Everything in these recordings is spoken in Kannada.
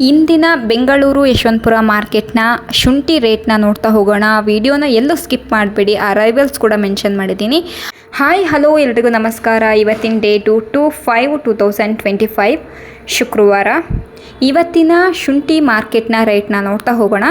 ಇಂದಿನ ಬೆಂಗಳೂರು ಯಶವಂತಪುರ ಮಾರ್ಕೆಟ್ನ ಶುಂಠಿ ರೇಟ್ನ ನೋಡ್ತಾ ಹೋಗೋಣ. ವಿಡಿಯೋನ ಎಲ್ಲೂ ಸ್ಕಿಪ್ ಮಾಡಬೇಡಿ. ಆ ರೈವಲ್ಸ್ ಕೂಡ ಮೆನ್ಷನ್ ಮಾಡಿದ್ದೀನಿ. ಹಾಯ್ ಹಲೋ ಎಲ್ರಿಗೂ ನಮಸ್ಕಾರ. ಇವತ್ತಿನ date two five two thousand twenty five ಶುಕ್ರವಾರ. ಇವತ್ತಿನ ಶುಂಠಿ ಮಾರ್ಕೆಟ್ನ ರೇಟ್ನ ನೋಡ್ತಾ ಹೋಗೋಣ.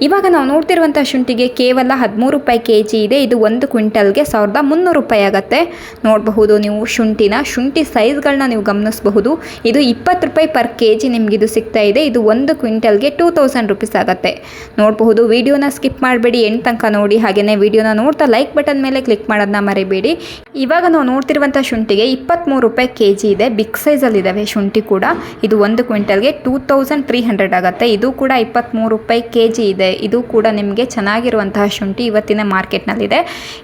ಇವಾಗ ನಾವು ನೋಡ್ತಿರುವಂಥ ಶುಂಠಿಗೆ ಕೇವಲ ಹದಿಮೂರು ರೂಪಾಯಿ ಕೆ ಜಿ ಇದೆ. ಇದು ಒಂದು ಕ್ವಿಂಟಲ್ಗೆ ಸಾವಿರದ ಮುನ್ನೂರು ರೂಪಾಯಿ ಆಗುತ್ತೆ. ನೋಡಬಹುದು ನೀವು ಶುಂಠಿನ, ಶುಂಠಿ ಸೈಜ್ಗಳನ್ನ ನೀವು ಗಮನಿಸಬಹುದು. ಇದು ಇಪ್ಪತ್ತು ರೂಪಾಯಿ ಪರ್ ಕೆ ಜಿ ನಿಮ್ಗೆ ಇದು ಸಿಗ್ತಾ ಇದೆ. ಇದು ಒಂದು ಕ್ವಿಂಟಲ್ಗೆ ಟೂ ತೌಸಂಡ್ ರುಪೀಸ್ ಆಗುತ್ತೆ. ನೋಡಬಹುದು ವಿಡಿಯೋನ ಸ್ಕಿಪ್ ಮಾಡಬೇಡಿ. ಎಂಟು ತನಕ ನೋಡಿ. ಹಾಗೆಯೇ ವಿಡಿಯೋನ ನೋಡ್ತಾ ಲೈಕ್ ಬಟನ್ ಮೇಲೆ ಕ್ಲಿಕ್ ಮಾಡೋದನ್ನ ಮರಿಬೇಡಿ. ಇವಾಗ ನಾವು ನೋಡ್ತಿರುವಂಥ ಶುಂಠಿಗೆ ಇಪ್ಪತ್ತ್ಮೂರು ರೂಪಾಯಿ ಕೆ ಜಿ ಇದೆ. ಬಿಗ್ ಸೈಜಲ್ಲಿದ್ದಾವೆ ಶುಂಠಿ ಕೂಡ. ಇದು ಒಂದು ಕ್ವಿಂಟಲ್ಗೆ ಟೂ ತೌಸಂಡ್ ತ್ರೀ ಹಂಡ್ರೆಡ್ ಆಗುತ್ತೆ. ಇದು ಕೂಡ ಇಪ್ಪತ್ತ್ಮೂರು ರೂಪಾಯಿ ಕೆ ಜಿ ಇದೆ. ಇದು ಕೂಡ ನಿಮಗೆ ಚೆನ್ನಾಗಿರುವಂತಹ ಶುಂಠಿ ಇವತ್ತಿನ ಮಾರ್ಕೆಟ್ನಲ್ಲಿದೆ.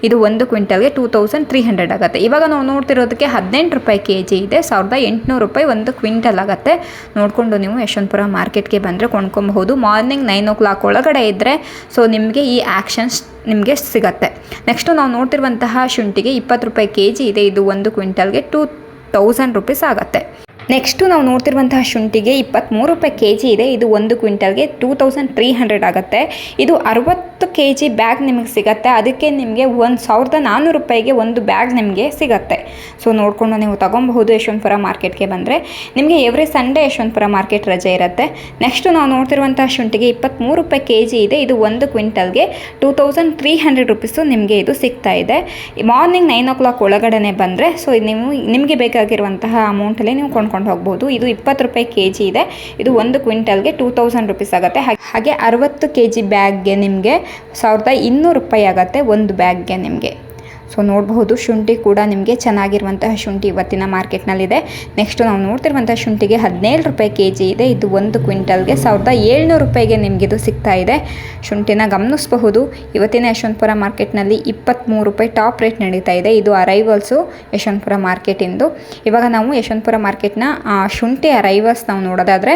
ಇದು ಒಂದು ಕ್ವಿಂಟಲ್ಗೆ ಟೂ ತೌಸಂಡ್ ತ್ರೀ ಹಂಡ್ರೆಡ್ ಆಗುತ್ತೆ. ಇವಾಗ ನಾವು ನೋಡ್ತಿರೋದಕ್ಕೆ ಹದಿನೆಂಟು ರೂಪಾಯಿ ಕೆ ಜಿ ಇದೆ. ಸಾವಿರದ ಎಂಟುನೂರು ರೂಪಾಯಿ ಒಂದು ಕ್ವಿಂಟಲ್ ಆಗುತ್ತೆ. ನೋಡಿಕೊಂಡು ನೀವು ಯಶವಂತಪುರ ಮಾರ್ಕೆಟ್ಗೆ ಬಂದರೆ ಕೊಂಡ್ಕೊಬಹುದು. ಮಾರ್ನಿಂಗ್ ನೈನ್ ಓ ಕ್ಲಾಕ್ ಒಳಗಡೆ ಇದ್ದರೆ ಸೊ ನಿಮಗೆ ಈ ಆ್ಯಕ್ಷನ್ಸ್ ನಿಮಗೆ ಸಿಗತ್ತೆ. ನೆಕ್ಸ್ಟು ನಾವು ನೋಡ್ತಿರುವಂತಹ ಶುಂಠಿಗೆ ಇಪ್ಪತ್ತು ರೂಪಾಯಿ ಕೆ ಜಿ ಇದೆ. ಇದು ಒಂದು ಕ್ವಿಂಟಲ್ಗೆ ಟೂ ತೌಸಂಡ್ ರುಪೀಸ್ ಆಗುತ್ತೆ. ನೆಕ್ಸ್ಟು ನಾವು ನೋಡ್ತಿರುವಂತಹ ಶುಂಠಿಗೆ ಇಪ್ಪತ್ತ್ಮೂರು ರೂಪಾಯಿ ಕೆ ಜಿ ಇದೆ. ಇದು ಒಂದು ಕ್ವಿಂಟಲ್ಗೆ ಟೂ ತೌಸಂಡ್ ತ್ರೀ ಹಂಡ್ರೆಡ್ ಆಗುತ್ತೆ. ಇದು ಅರವತ್ತು ಕೆ ಜಿ ಬ್ಯಾಗ್ ನಿಮಗೆ ಸಿಗುತ್ತೆ. ಅದಕ್ಕೆ ನಿಮಗೆ ಒಂದು ಸಾವಿರದ ನಾನ್ನೂರು ರೂಪಾಯಿಗೆ ಒಂದು ಬ್ಯಾಗ್ ನಿಮಗೆ ಸಿಗುತ್ತೆ. ಸೊ ನೋಡಿಕೊಂಡು ನೀವು ತೊಗೊಬಹುದು ಯಶವಂತಪುರ ಮಾರ್ಕೆಟ್ಗೆ ಬಂದರೆ. ನಿಮಗೆ ಎವ್ರಿ ಸಂಡೇ ಯಶವಂತಪುರ ಮಾರ್ಕೆಟ್ ರಜೆ ಇರುತ್ತೆ. ನೆಕ್ಸ್ಟು ನಾವು ನೋಡ್ತಿರುವಂಥ ಶುಂಠಿಗೆ ಇಪ್ಪತ್ತ್ಮೂರು ರೂಪಾಯಿ ಕೆ ಜಿ ಇದೆ. ಇದು ಒಂದು ಕ್ವಿಂಟಲ್ಗೆ two thousand three hundred rupees ನಿಮಗೆ ಇದು ಸಿಗ್ತಾ ಇದೆ. ಮಾರ್ನಿಂಗ್ ನೈನ್ ಓ ಕ್ಲಾಕ್ ಒಳಗಡೆ ಬಂದರೆ ಸೊ ನೀವು, ನಿಮಗೆ ಬೇಕಾಗಿರುವಂತಹ ಅಮೌಂಟಲ್ಲಿ ನೀವು ಕೊಂಡ್ಕೊಂಡು ಹೋಗ್ಬೋದು. ಇದು ಇಪ್ಪತ್ತು ರೂಪಾಯಿ ಕೆ ಜಿ ಇದೆ. ಇದು ಒಂದು ಕ್ವಿಂಟಲ್ಗೆ ಟೂ ತೌಸಂಡ್ ರುಪೀಸ್ ಆಗುತ್ತೆ. ಹಾಗೆ ಅರವತ್ತು ಕೆ ಜಿ ಬ್ಯಾಗ್ಗೆ ನಿಮಗೆ ಸಾವಿರದ ಇನ್ನೂರು ರೂಪಾಯಿ ಆಗುತ್ತೆ ಒಂದು ಬ್ಯಾಗ್ಗೆ ನಿಮಗೆ. ಸೊ ನೋಡಬಹುದು, ಶುಂಠಿ ಕೂಡ ನಿಮಗೆ ಚೆನ್ನಾಗಿರುವಂತಹ ಶುಂಠಿ ಇವತ್ತಿನ ಮಾರ್ಕೆಟ್ನಲ್ಲಿದೆ. ನೆಕ್ಸ್ಟ್ ನಾವು ನೋಡ್ತಿರುವಂಥ ಶುಂಠಿಗೆ ಹದಿನೇಳು ರೂಪಾಯಿ ಕೆ ಜಿ ಇದೆ. ಇದು ಒಂದು ಕ್ವಿಂಟಲ್ಗೆ ಸಾವಿರದ ಏಳ್ನೂರು ರೂಪಾಯಿಗೆ ನಿಮಗೆ ಇದು ಸಿಗ್ತಾ ಇದೆ. ಶುಂಠಿನ ಗಮನಿಸಬಹುದು. ಇವತ್ತಿನ ಯಶವಂತಪುರ ಮಾರ್ಕೆಟ್ನಲ್ಲಿ ಇಪ್ಪತ್ತ್ಮೂರು ರೂಪಾಯಿ ಟಾಪ್ ರೇಟ್ ನಡೀತಾ ಇದೆ. ಇದು ಅರೈವಲ್ಸು ಯಶವಂತಪುರ ಮಾರ್ಕೆಟಿಂದು ಇವಾಗ ನಾವು ಯಶವಂತಪುರ ಮಾರ್ಕೆಟ್ನ ಶುಂಠಿ ಅರೈವಲ್ಸ್ ನಾವು ನೋಡೋದಾದರೆ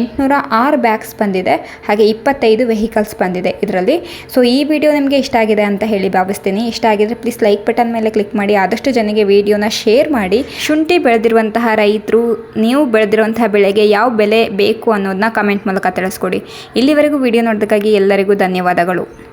ಎಂಟುನೂರ ಆರು ಬ್ಯಾಗ್ಸ್ ಬಂದಿದೆ. ಹಾಗೆ ಇಪ್ಪತ್ತೈದು ವೆಹಿಕಲ್ಸ್ ಬಂದಿದೆ ಇದರಲ್ಲಿ. ಸೊ ಈ ವಿಡಿಯೋ ನಿಮಗೆ ಇಷ್ಟ ಆಗಿದೆ ಅಂತ ಹೇಳಿ ಭಾವಿಸ್ತೀನಿ. ಇಷ್ಟ ಆಗಿದ್ರೆ ಪ್ಲೀಸ್ ಲೈಕ್ ಬಟನ್ ಮೇಲೆ ಕ್ಲಿಕ್ ಮಾಡಿ, ಆದಷ್ಟು ಜನಗೆ ವಿಡಿಯೋನ ಶೇರ್ ಮಾಡಿ. ಶುಂಠಿ ಬೆಳೆದಿರುವಂತಹ ರೈತರು, ನೀವು ಬೆಳೆದಿರುವಂತಹ ಬೆಳೆಗೆ ಯಾವ ಬೆಲೆ ಬೇಕು ಅನ್ನೋದನ್ನ ಕಮೆಂಟ್ ಮೂಲಕ ತಿಳಿಸ್ಕೊಡಿ. ಇಲ್ಲಿವರೆಗೂ ವಿಡಿಯೋ ನೋಡೋದಕ್ಕಾಗಿ ಎಲ್ಲರಿಗೂ ಧನ್ಯವಾದಗಳು.